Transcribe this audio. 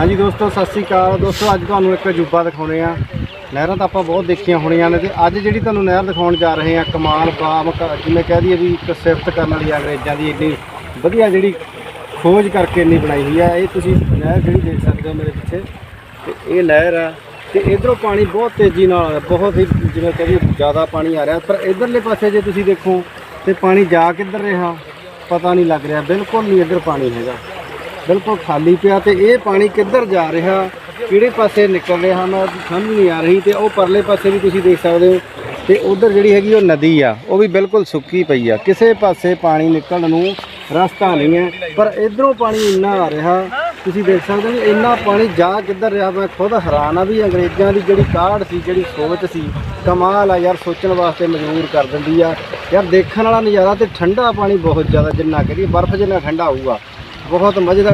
ਹਾਂਜੀ ਦੋਸਤੋ, ਸਤਿ ਸ੍ਰੀ ਅਕਾਲ। ਦੋਸਤੋ, ਅੱਜ ਤੁਹਾਨੂੰ ਇੱਕ ਅਜੂਬਾ ਦਿਖਾਉਣੇ ਆ। ਨਹਿਰਾਂ ਤਾਂ ਆਪਾਂ ਬਹੁਤ ਦੇਖੀਆਂ ਹੋਣੀਆਂ ਨੇ ਤੇ ਅੱਜ ਜਿਹੜੀ ਤੁਹਾਨੂੰ ਨਹਿਰ ਦਿਖਾਉਣ ਜਾ ਰਹੇ ਆ, ਕਮਾਲ ਬਾਮ ਕ- ਜਿਵੇਂ ਕਹਿ ਦਈਏ ਵੀ ਇੱਕ ਸਿਫਤ ਕਰਨ ਵਾਲੀ ਅੰਗਰੇਜ਼ਾਂ ਦੀ ਇੰਨੀ ਵਧੀਆ ਜਿਹੜੀ ਖੋਜ ਕਰਕੇ ਇੰਨੀ ਬਣਾਈ ਹੋਈ ਆ। ਇਹ ਤੁਸੀਂ ਨਹਿਰ ਜਿਹੜੀ ਦੇਖ ਸਕਦੇ ਹੋ ਮੇਰੇ ਪਿੱਛੇ। ਤੇ ਇਹ ਨਹਿਰ ਆ ਤੇ ਇਧਰੋਂ ਪਾਣੀ ਬਹੁਤ ਤੇਜ਼ੀ ਨਾਲ ਬਹੁਤ ਹੀ ਜਿਵੇਂ ਕਹਿ ਦਈਏ ਜ਼ਿਆਦਾ ਪਾਣੀ ਆ ਰਿਹਾ। ਪਰ ਇਧਰਲੇ ਪਾਸੇ ਜੇ ਤੁਸੀਂ ਦੇਖੋ ਤੇ ਪਾਣੀ ਜਾ ਕਿੱਧਰ ਰਿਹਾ, ਪਤਾ ਨਹੀਂ ਲੱਗ ਰਿਹਾ, ਬਿਲਕੁਲ ਨਹੀਂ ਇੱਧਰ ਪਾਣੀ ਹੈਗਾ। ਬਿਲਕੁਲ ਖਾਲੀ ਪਿਆ ਤੇ ਇਹ ਪਾਣੀ ਕਿੱਧਰ ਜਾ ਰਿਹਾ? ਕਿਹੜੇ ਪਾਸੇ ਨਿਕਲ ਰਿਹਾ? ਹਨ ਸਮਝ ਨਹੀਂ ਆ ਰਹੀ ਤੇ ਉਹ ਪਰਲੇ ਪਾਸੇ ਵੀ ਤੁਸੀਂ ਦੇਖ ਸਕਦੇ ਹੋ। ਤੇ ਉਧਰ ਜਿਹੜੀ ਹੈਗੀ ਉਹ ਨਦੀ ਆ, ਉਹ ਵੀ ਬਿਲਕੁਲ ਸੁੱਕੀ ਪਈ ਆ। ਕਿਸੇ ਪਾਸੇ ਪਾਣੀ ਨਿਕਲਣ ਨੂੰ ਰਸਤਾ ਨਹੀਂ ਹੈ, ਪਰ ਇਧਰੋਂ ਪਾਣੀ ਇੰਨਾ ਆ ਰਿਹਾ, ਤੁਸੀਂ ਦੇਖ ਸਕਦੇ ਹੋ ਵੀ ਇੰਨਾ ਪਾਣੀ ਜਾ ਕਿੱਧਰ ਰਿਹਾ? ਮੈਂ ਖੁਦ ਹੈਰਾਨ ਆ ਵੀ ਅੰਗਰੇਜ਼ਾਂ ਦੀ ਜਿਹੜੀ ਕਾਢ ਸੀ, ਜਿਹੜੀ ਸੋਚ ਸੀ, ਕਮਾਲ ਆ ਯਾਰ, ਸੋਚਣ ਵਾਸਤੇ ਮਜਬੂਰ ਕਰ ਦਿੰਦੀ ਆ। ਯਾਰ, ਦੇਖਣ ਵਾਲਾ ਨਜ਼ਾਰਾ ਤੇ ਠੰਡਾ ਪਾਣੀ ਬਹੁਤ ਜ਼ਿਆਦਾ, ਜਿੰਨਾ ਕਰੀਏ ਬਰਫ਼ ਜਿੰਨਾ ਠੰਡਾ ਹੋਊਗਾ, ਬਹੁਤ ਮਜ਼ੇਦਾਰ